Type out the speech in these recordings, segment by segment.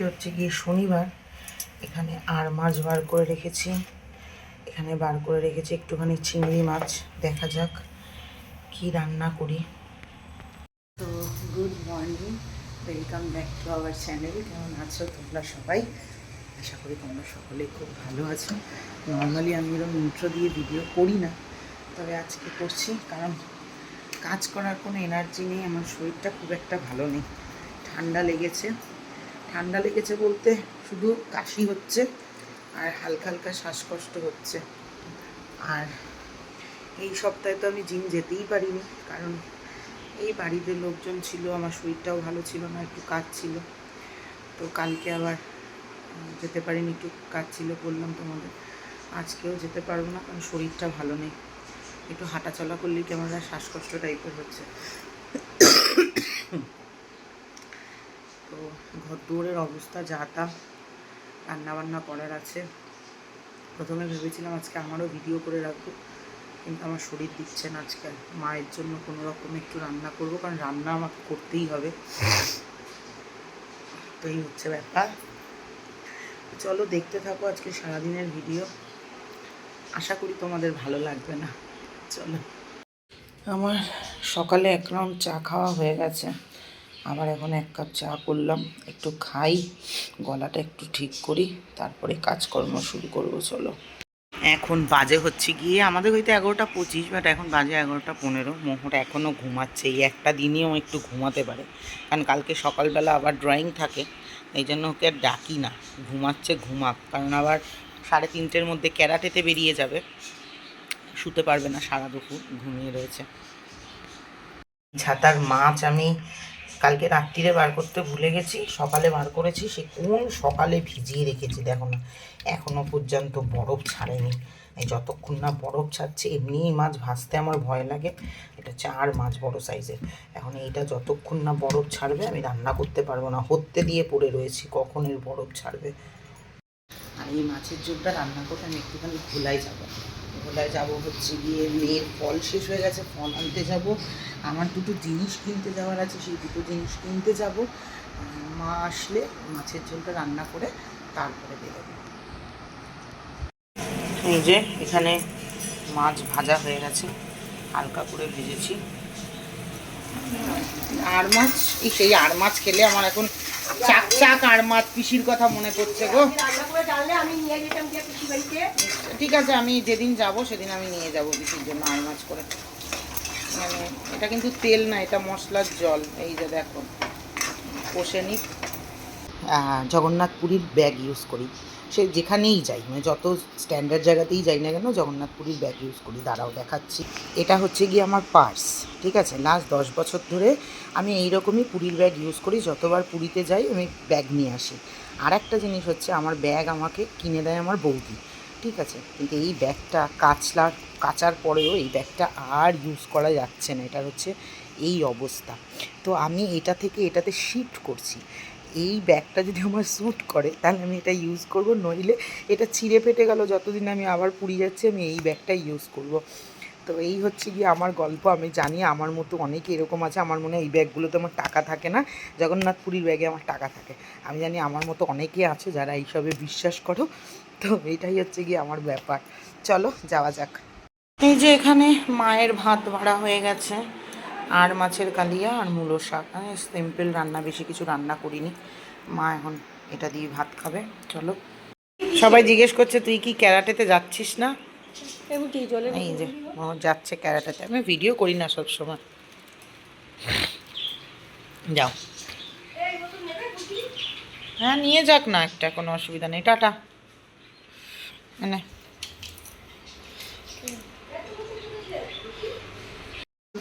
আজকে হচ্ছে গিয়ে শনিবার। এখানে আর মাছ বার করে রেখেছি। এখানে বার করে রেখেছি একটুখানি চিংড়ি মাছ। দেখা যাক কি রান্না করি। তো good morning. Welcome back to our channel কেমন আছো তোমরা সবাই? আশা করি তোমরা সকলে খুব ভালো আছো। নর্মালি আমি এরকম ইন্ট্রো দিয়ে ভিডিও করি না। তবে আজকে করছি কারণ কাজ করার কোনো এনার্জি নেই। আমার শরীরটা খুব একটা ভালো নেই। ঠান্ডা লেগেছে। ঠান্ডা লেগেছে বলতে, শুধু কাশি হচ্ছে আর হালকা হালকা শ্বাসকষ্ট হচ্ছে। আর এই সপ্তাহে তো আমি জিম যেতেই পারিনি, কারণ এই বাড়িতে লোকজন ছিল, আমার শরীরটাও ভালো ছিল না, একটু কাজ ছিল। তো কালকে আবার যেতে পারিনি, একটু কাজ ছিল বললাম তোমাদের। আজকেও যেতে পারব না, কারণ শরীরটা ভালো নেই। একটু হাঁটা চলা করলেই কেমন শ্বাসকষ্ট টাইপের হচ্ছে তো ঘর দুয়ারের অবস্থা, যা তা রান্নাবান্না করার আছে। প্রথমে ভেবেছিলাম আজকে আমারও ভিডিও করে রাখব, কিন্তু আমার শরীর দিচ্ছে না আজকে। মায়ের জন্য কোনো রকম একটু রান্না করব, কারণ রান্না আমাকে করতেই হবে। তো এই হচ্ছে ব্যাপার। চলো দেখতে থাকো আজকে সারাদিনের ভিডিও আশা করি তোমাদের ভালো লাগবে না। চলো। আমার সকালে এক রাউন্ড চা খাওয়া হয়ে গেছে। আবার এখন এক কাপ চা করলাম, একটু খাই, গলাটা একটু ঠিক করি, তারপরে কাজকর্ম শুরু করব, চলো। এখন বাজে হচ্ছে গিয়ে, আমাদের হইতে এগারোটা পঁচিশ বাট এখন বাজে এগারোটা পনেরো মোহর এখনও ঘুমাচ্ছে, এই একটা দিনেও একটু ঘুমাতে পারে, কারণ কালকে সকালবেলা আবার ড্রয়িং থাকে, এই জন্য ওকে আর ডাকি না, ঘুমাচ্ছে, ঘুমাক, কারণ আবার সাড়ে তিনটের মধ্যে ক্যারাটেতে বেরিয়ে যাবে, শুতে পারবে না, সারা দুপুর ঘুমিয়ে রয়েছে। ছাতার মাছ আমি কালকে রাত্রিরে বার করতে ভুলে গেছি, সকালে বার করেছি, সে কোন সকালে ভিজিয়ে রেখেছি দেখো না। এখনও পর্যন্ত বরফ ছাড়েনি। এই যতক্ষণ না বরফ ছাড়ছে, এমনিই মাছ ভাজতে আমার ভয় লাগে। এটা চার মাছ বড় সাইজের এখন এইটা যতক্ষণ না বরফ ছাড়বে, আমি রান্না করতে পারব না। হত্যে দিয়ে পড়ে রয়েছি, কখন এর বরফ ছাড়বে। আর এই মাছের ঝোলটা রান্না করতে আমি একটুখানি ভোলায় যাব। ভোলায় যাব হচ্ছে গিয়ে মেয়ের ফল শেষ হয়ে গেছে, ফল আনতে যাব। আমার দুটো জিনিস কিনতে যাওয়ার আছে, সেই দুটো জিনিস কিনতে যাব। মা আসলে মাছের ঝোলটা রান্না করে তারপরে বেরোবো এই যে, এখানে মাছ ভাজা হয়ে গেছে, হালকা করে ভেজেছি। আর মাছ, এই সেই আর মাছ খেলে আমার এখন চাক চাক আর মাছ পিসির কথা মনে পড়ছে গো। ঠিক আছে, আমি যেদিন যাব সেদিন আমি নিয়ে যাব পিসির জন্য আর মাছ করে। মানে এটা কিন্তু তেল না, এটা মশলার জল। এই যে দেখো, কষে নিক। জগন্নাথ পুরীর ব্যাগ ইউজ করি। সে যেখানেই যাই মানে যত স্ট্যান্ডার্ড জায়গাতেই যাই না কেন জগন্নাথ পুরীর ব্যাগ ইউজ করি, দাঁড়াও দেখাচ্ছি। এটা হচ্ছে গিয়ে আমার পার্স ঠিক আছে? লাস্ট দশ বছর ধরে আমি এই রকমই পুরীর ব্যাগ ইউজ করি, যতবার পুরীতে যাই আমি ব্যাগ নিয়ে আসি। আর একটা জিনিস হচ্ছে, আমার ব্যাগ আমাকে কিনে দেয় আমার বৌদি, ঠিক আছে? কিন্তু এই ব্যাগটা কাচলার, কাচার পরেও এই ব্যাগটা আর ইউজ করা যাচ্ছে না এটা হচ্ছে এই অবস্থা। তো আমি এটা থেকে এটাতে শিফট করছি। এই ব্যাগটা যদি আমার স্যুট করে, তাহলে আমি এটা ইউজ করব। নইলে এটা ছিঁড়ে ফেটে গেল, যতদিন আমি আবার পুরী যাচ্ছি, আমি এই ব্যাগটা ইউজ করব। তো এই হচ্ছে গিয়ে আমার গল্প। আমি জানি আমার মতো অনেকে এরকম আছে, আমার মনে হয় এই ব্যাগগুলোতে আমার টাকা থাকে না। জগন্নাথ পুরীর ব্যাগে আমার টাকা থাকে। আমি জানি আমার মতো অনেকে আছে যারা এইসবে বিশ্বাস করো। তো এটাই হচ্ছে গিয়ে আমার ব্যাপার। চলো, যাওয়া যাক। এই যে এখানে মায়ের ভাত ভাড়া হয়ে গেছে। আর মাছের কালিয়া আর মূলো শাক। সিম্পল রান্না বেশি কিছু রান্না করিনি। মা এখন এটা দিয়ে ভাত খাবে। চলো। সবাই জিজ্ঞেস করছে তুই কি ক্যারাটেতে যাচ্ছিস না? এই যে ও যাচ্ছে ক্যারাটেতে। আমি ভিডিও করি না সব সময় যাও হ্যাঁ নিয়ে যাক না একটা কোনো অসুবিধা নেই। টাটা। মানে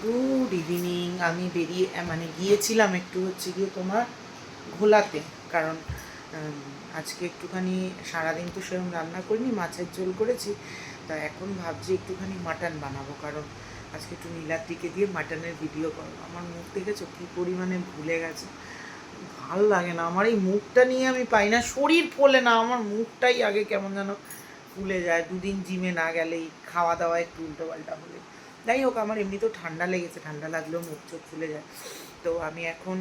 গুড ইভিনিং আমি বেরিয়ে মানে গিয়েছিলাম একটু হচ্ছে গিয়ে তোমার ঘোলাতে। কারণ আজকে একটুখানি সারাদিন তো সেরকম রান্না করিনি, মাছের ঝোল করেছি। তা এখন ভাবছি একটুখানি মাটন বানাবো। কারণ, আজকে একটু নীলার দিকে দিয়ে মাটনের ভিডিও করব। আমার মুখ দেখেছ? কী পরিমাণে ভুলে গেছে। ভালো লাগে না। আমার এই মুখটা নিয়ে আমি পাই না। শরীর ফোলে না। আমার মুখটাই আগে কেমন যেন ফুলে যায়। দুদিন জিমে না গেলেই খাওয়া দাওয়া একটু উল্টো পাল্টা হলে। যাই হোক, আমার এমনি তো ঠান্ডা লেগেছে, ঠান্ডা লাগলেও মুখ চোখ ফুলে যায়। তো আমি এখন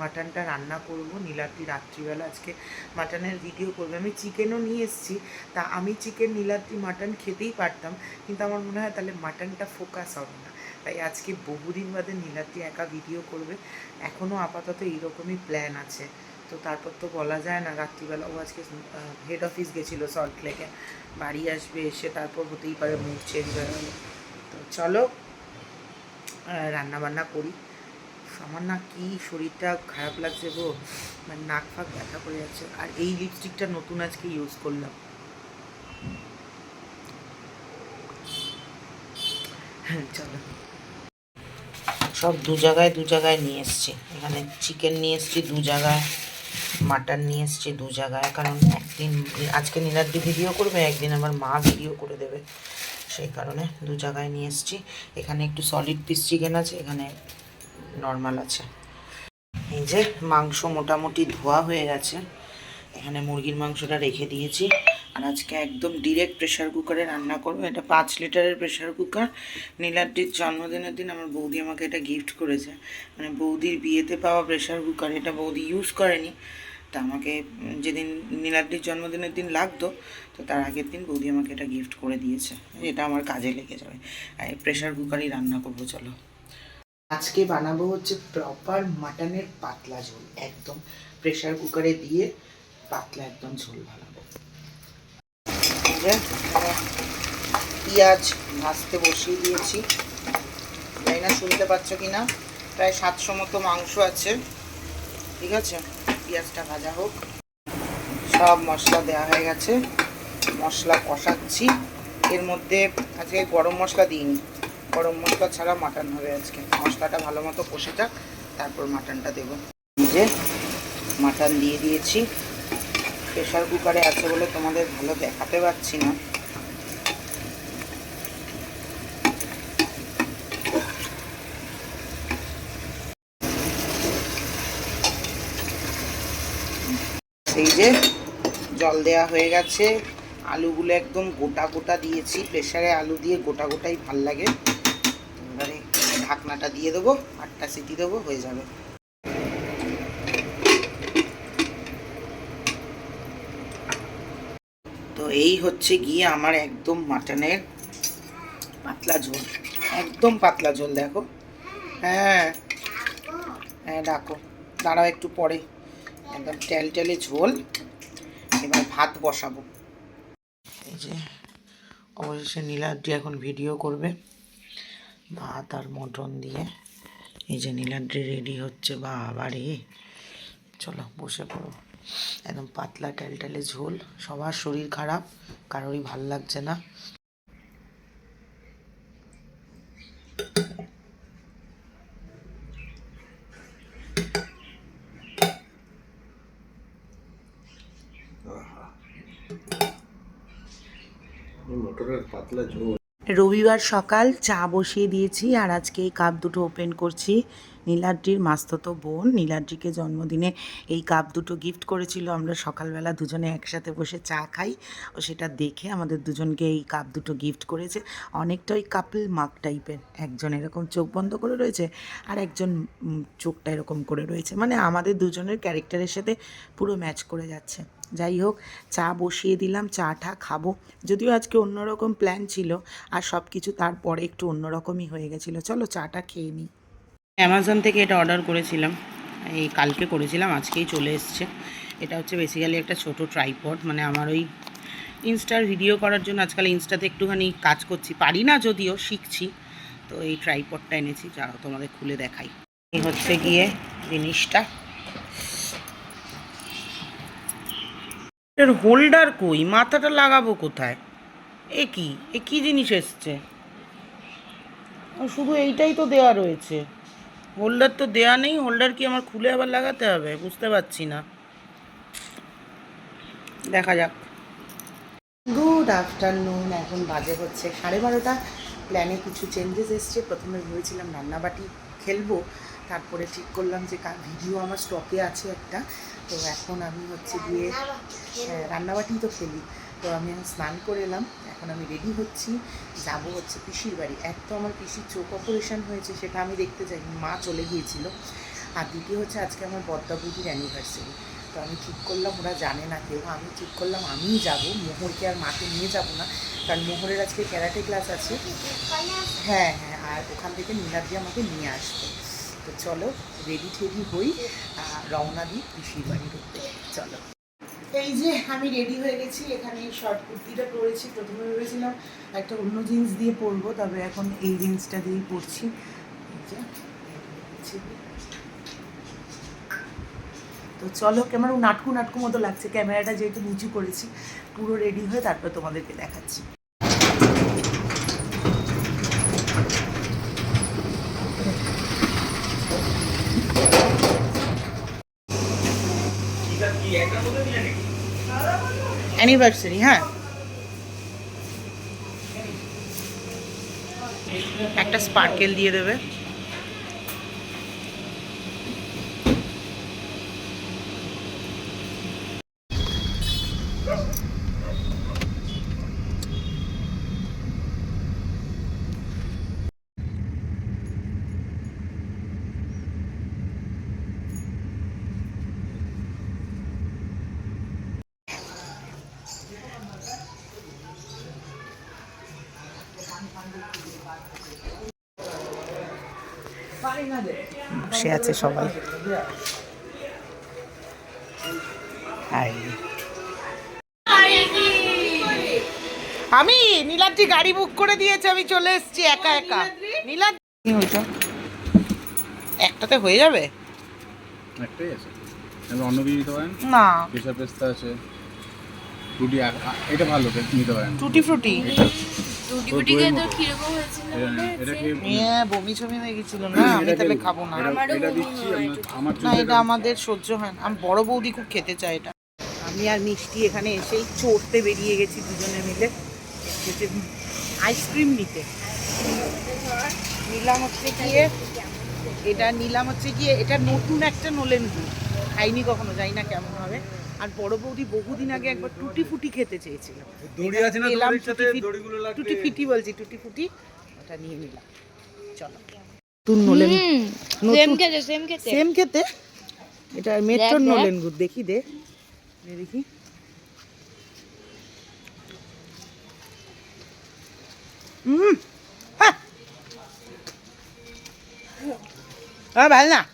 মাটনটা রান্না করব। নীলাদ্রি রাত্রিবেলা আজকে মাটনের ভিডিও করবে। আমি চিকেনও নিয়ে এসেছি। তা আমি চিকেন নীলাদ্রি, মাটন খেতেই পারতাম, কিন্তু আমার মনে হয় তাহলে মাটনটা ফোকাস হবে না। তাই আজকে বহুদিন বাদে নীলাদ্রি একা ভিডিও করবে। এখনও আপাতত এইরকমই প্ল্যান আছে। তো তারপর তো বলা যায় না, রাত্রিবেলা ও আজকে হেড অফিস গেছিল সল্ট লেকে বাড়ি আসবে, এসে তারপর হতেই পারে মুখ চেঞ্জ হয়ে গেলো তো চলো রান্না বান্না করি। আমার না কি শরীরটা খারাপ লাগছে গো মানে নাক ফাক ব্যথা করে যাচ্ছে। আর এই লিপস্টিকটা নতুন আজকে ইউজ করলাম। হ্যাঁ চলো। সব দু জায়গায় দু জায়গায় নিয়ে এসছি। এখানে চিকেন নিয়ে এসছি, দু জায়গায় মাটন নিয়ে এসছি, দু জায়গায়। কারণ একদিন, আজকে নীলাদ্রি ভিডিও করবে, একদিন আমার মা ভিডিও করে দেবে। সেই কারণে দু জায়গায় নিয়ে এসছি। এখানে একটু সলিড পিস চিকেন আছে, এখানে নর্মাল আছে। এই যে মাংস মোটামুটি ধোয়া হয়ে গেছে, এখানে মুরগির মাংসটা রেখে দিয়েছি। আর আজকে একদম ডিরেক্ট প্রেশার কুকারে রান্না করব। এটা পাঁচ লিটারের প্রেশার কুকার নীলাদ্রির জন্মদিনের দিন আমার বৌদি আমাকে এটা গিফট করেছে। মানে বৌদির বিয়েতে পাওয়া প্রেশার কুকার এটা বৌদি ইউজ করেনি। তা আমাকে যেদিন নীলাদ্রির জন্মদিনের দিন লাগতো, তো তার আগের দিন বৌদি আমাকে এটা গিফট করে দিয়েছে। এটা আমার কাজে লেগে যাবে। আর প্রেশার কুকারই রান্না করব, চলো। আজকে বানাবো হচ্ছে প্রপার মাটনের পাতলা ঝোল, একদম প্রেশার কুকারে দিয়ে পাতলা একদম ঝোল বানাবো। পেঁয়াজ ভাজতে বসিয়ে দিয়েছি। তাই না, শুনতে পাচ্ছ কি না প্রায় সাতশো মতো মাংস আছে। ঠিক আছে? পেঁয়াজটা ভাজা হোক। সব মশলা দেওয়া হয়ে গেছে। মশলা কষাচ্ছি। এর মধ্যে আজকে গরম মশলা দিইনি। গরম মশলা ছাড়া মাটন হবে আজকে। মশলাটা ভালো মতো কষে যাক, তারপর মাটনটা দেবো। যে মাটন দিয়ে দিয়েছি। প্রেশার কুকারে আছে বলে তোমাদের ভালো দেখাতে পারছি না। এই যে জল দেয়া হয়ে গেছে। আলুগুলো একদম গোটা গোটা দিয়েছি। প্রেশারে আলু দিয়ে গোটা গোটাই ভালো লাগে। এবারে ঢাকনাটা দিয়ে দেবো, আটটা সিটি দেবো, হয়ে যাবে। তো এই হচ্ছে গিয়ে আমার একদম মাটনের পাতলা ঝোল। একদম পাতলা ঝোল, দেখো। হ্যাঁ। হ্যাঁ ডাকো। দাঁড়াও একটু পরে। একদম টেল টেলে ঝোল। এবার ভাত বসাবো। এই যে, অবশেষে নীলাদ্রি এখন ভিডিও করবে। ভাত আর মটন দিয়ে। এই যে নীলাদ্রি রেডি হচ্ছে বাবা রে চলো, বসে পড়ো। একদম পাতলা, টেলটেলে ঝোল। সবার শরীর খারাপ, কারোরই ভালো লাগছে না। রবিবার সকাল চা বসিয়ে দিয়েছি আর আজকে এই কাপ দুটো ওপেন করছি। নীলাদ্রির মাস্ততো বোন নীলাদ্রিকে জন্মদিনে এই কাপ দুটো গিফট করেছিল। আমরা সকালবেলা দুজনে একসাথে বসে চা খাই ও সেটা দেখে আমাদের দুজনকে এই কাপ দুটো গিফট করেছে। অনেকটা ওই কাপল মার্ক টাইপের একজন এরকম চোখ বন্ধ করে রয়েছে আর একজন চোখটা এরকম করে রয়েছে। মানে আমাদের দুজনের ক্যারেক্টারের সাথে পুরো ম্যাচ করে যাচ্ছে। যাই হোক, চা বসিয়ে দিলাম, চাটা খাব। যদিও আজকে অন্যরকম প্ল্যান ছিল আর সব কিছু তারপরে একটু অন্যরকমই হয়ে গেছিল। চলো চাটা খেয়ে নিই। অ্যামাজন থেকে এটা অর্ডার করেছিলাম। এই কালকে করেছিলাম, আজকেই চলে এসছে। এটা হচ্ছে বেসিক্যালি একটা ছোট ট্রাইপড মানে আমার ওই ইনস্টার ভিডিও করার জন্য আজকাল ইনস্টাতে একটুখানি কাজ করছি। পারি না যদিও, শিখছি। তো এই ট্রাইপডটা এনেছি যারা তোমাদের খুলে দেখাই। এই হচ্ছে গিয়ে জিনিসটা। এর হোল্ডার কই? মাথাটা লাগাবো কোথায়? এ কি? এ কি জিনিস এসছে? শুধু এইটাই তো দেওয়া রয়েছে। হোল্ডার তো দেওয়া নেই হোল্ডার কি আমার খুলে আবার লাগাতে হবে? বুঝতে পারছি না। দেখা যাক। গুড আফটারনুন এখন বাজে হচ্ছে সাড়ে বারোটা। প্ল্যানে কিছু চেঞ্জেস এসছে। প্রথমে ভেবেছিলাম রান্নাবাটি খেলব। তারপরে ঠিক করলাম যে ভিডিও আমার স্টকে আছে একটা। তো এখন আমি হচ্ছে গিয়ে রান্নাবাটি তো খেলি। তো আমি এখন স্নান করে এলাম। এখন আমি রেডি হচ্ছি। যাব হচ্ছে পিসির বাড়ি। এক তো আমার পিসির চোখ অপারেশন হয়েছে, সেটা আমি দেখতে চাই। মা চলে গিয়েছিল। আর দ্বিতীয় হচ্ছে আজকে আমার বদ্দা বৌদির অ্যানিভার্সারি তো আমি ঠিক করলাম, ওরা জানে না কেউ। আমি ঠিক করলাম, আমিই যাব। মোহরকে আর মাকে নিয়ে যাব না। কারণ মোহরের আজকে ক্যারাটে ক্লাস আছে। হ্যাঁ হ্যাঁ আর ওখান থেকে নীলাদ্রি আমাকে নিয়ে আসবে। তো চলো রেডি ঠেডি হই রওনা দিই পিসির বাড়ির চলো। এই যে আমি রেডি হয়ে গেছি, এখানে এই শর্ট কুর্তিটা পরেছি, প্রথমে ভেবেছিলাম একটা অন্য জিন্স দিয়ে পরবো, তবে এখন এই জিন্সটা দিয়েই পরছি। তো চলো কেমন নাটকু নাটকু মতো লাগছে, ক্যামেরাটা যেহেতু নিচু করেছি, পুরো রেডি হয়ে তারপর তোমাদেরকে দেখাচ্ছি। অ্যানিভার্সারি হ্যাঁ একটা স্পার্কেল দিয়ে দেবে বসে আছে সবাই। আমি নীলাদ্রি গাড়ি বুক করে দিয়েছে আমি চলে এসেছি একা একা। নীলাদ্রি হইতো একটাতে হয়ে যাবে? একটাই আছে। অন্য কিছু নিতে পারেন? না। কেশর পেস্তা আছে। টুটি এটা ভালো নিতে পারেন। টুটি ফ্রুটি কীরকম হয়েছিল এটা হ্যাঁ বমি ছমি হয়ে গেছিল না আমি তাহলে খাব না। এটা- না আমাদের সহ্য হয় না। আমি বড় বৌদি খুব খেতে চাই এটা। আমি আর মিষ্টি এখানে এসেই চড়তে বেরিয়ে গেছি দুজনে মিলে। আইসক্রিম নিতে। নিলাম হচ্ছে গিয়ে এটা নিলাম হচ্ছে গিয়ে এটা নতুন একটা নোলেন গুড়। খাইনি কখনো জানি না কেমন হবে। আর বড় বৌদি বহুদিন আগে একবার টুটি ফুটি খেতে চেয়েছিল। টুটি ফিট- বলছি টুটি ফুটি ওটা নিয়ে নিলাম। চলো। নতুন নোলেন। সেম খেতে সেম খেতে। সেম খেতে? এটা মেট্রো দেখ, দেখ। গুড় দেখি দে। দে দেখি। হুম হ্যাঁ হ্যাঁ ভালো না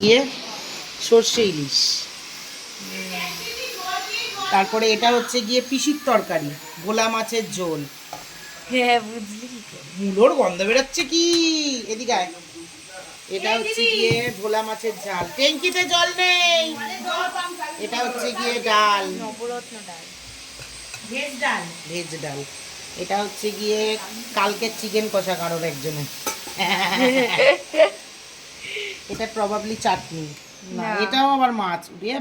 ইয়ে সর্ষে ইলিশ। তারপরে এটা হচ্ছে গিয়ে পিসির তরকারি ভোলা মাছের ঝোল। হ্যাঁ বুঝলি মুলোর গন্ধ বেরোচ্ছে কি? এদিকে আয়। এটা হচ্ছে গিয়ে ভোলা মাছের ঝাল। ট্যাঙ্কিতে জল নেই। এটা হচ্ছে গিয়ে ডাল। নবরত্ন ডাল। ভেজ ডাল। ভেজ ডাল। এটা হচ্ছে গিয়ে কালকের চিকেন কষা কারোর একজনের। এটা প্রবাবলি চাটনি। না না। এটাও আবার মাছ উড়িয়ে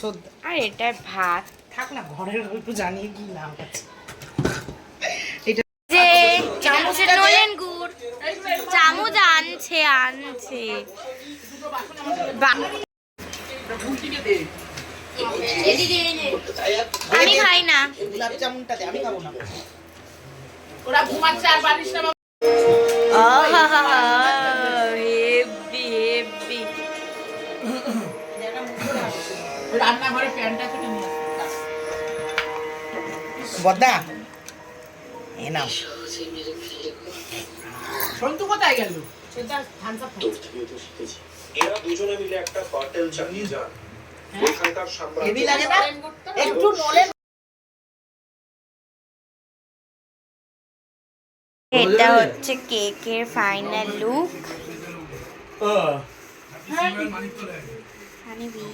ছোদ্দা। আর এটা ভাত। থাক না ঘরের গল্প জানিয়ে কি লাভ আছে? যে চামচের নলেন গুড় চামচ আনছে আনছে। আমি খাই না। গোলাপ জামুনটা দে আমি খাব না। হেব্বি বদ্দা এ নাও। সন্তু কোথায় গেল? সেটা থামস আপ এরা দুজনে মিলে একটা কার্টেল চালিয়ে যান। এখানকার হেভি লাগে না? একটু নলে এটা হচ্ছে কেকের ফাইনাল লুক হানিবি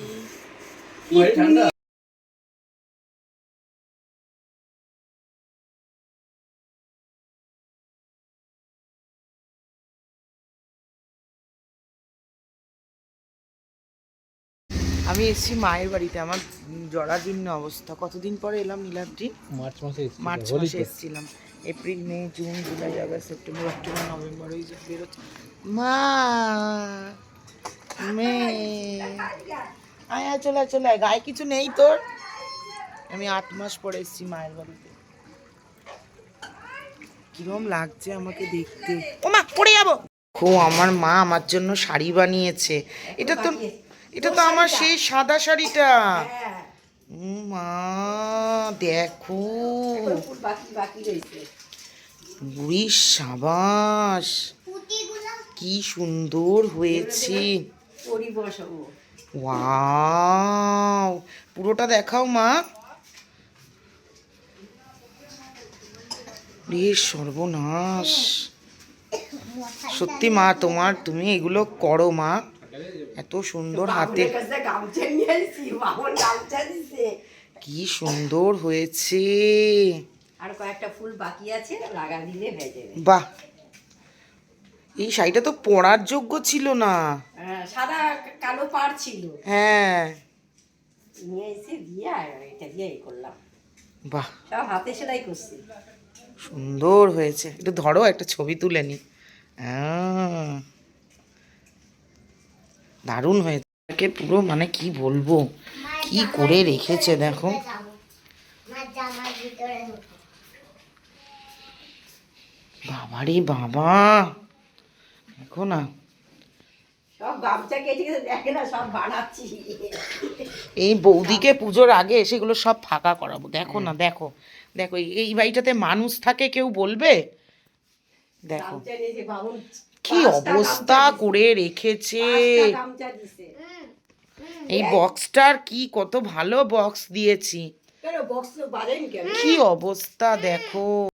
আমি এসেছি মায়ের বাড়িতে আমার জরাজীর্ণ অবস্থা। কতদিন পরে এলাম নীলাদ্রি? মার্চ মাসে মার্চ মাসে এসেছিলাম। April May June July August September October November ওই যে বেরোচ্ছে। মা! মে! আয় আয় চলে চলে আয়। গায়ে কিছু নেই তোর। আমি আট মাস পরে এসেছি মায়ের বাড়িতে। কিরম লাগছে আমাকে দেখতে। ও মা পড়ে যাব। খো আমার মা আমার জন্য শাড়ি বানিয়েছে। এটা তো এটা তো আমার সেই সাদা শাড়িটা। মা দেখো। বুড়ি সাবাস। কি সুন্দর হয়েছে। বসাবো। ওয়াও পুরোটা দেখাও মা। রে সর্বনাশ। সত্যি মা তোমার তুমি এগুলো করো মা। এত সুন্দর হাতে। কি সুন্দর হয়েছে। আর কয়েকটা ফুল বাকি আছে লাগা দিলে হয়ে যাবে বাহ। এই শাড়িটা তো পরার যোগ্য ছিল না। হ্যাঁ, সাদা কালো পাড় ছিল। হ্যাঁ। নিয়ে এসে দিয়ে এটা দিয়ে করলাম। বাহ। সব হাতে সেলাই করছি। সুন্দর হয়েছে। একটু ধরো একটা ছবি তুলে নি। দারুণ হয়েছে। একে পুরো মানে কি বলব? কি করে রেখেছে দেখো। বাবারে বাবা! দেখো না। এই বৌদিকে পুজোর আগে সেগুলো সব ফাঁকা করাবো। দেখো না দেখো দেখো এই- বাড়িটাতে মানুষ থাকে কেউ বলবে? দেখো। কি অবস্থা করে রেখেছে। এই বক্সটার কি কত ভালো বক্স দিয়েছি। কি অবস্থা দেখো।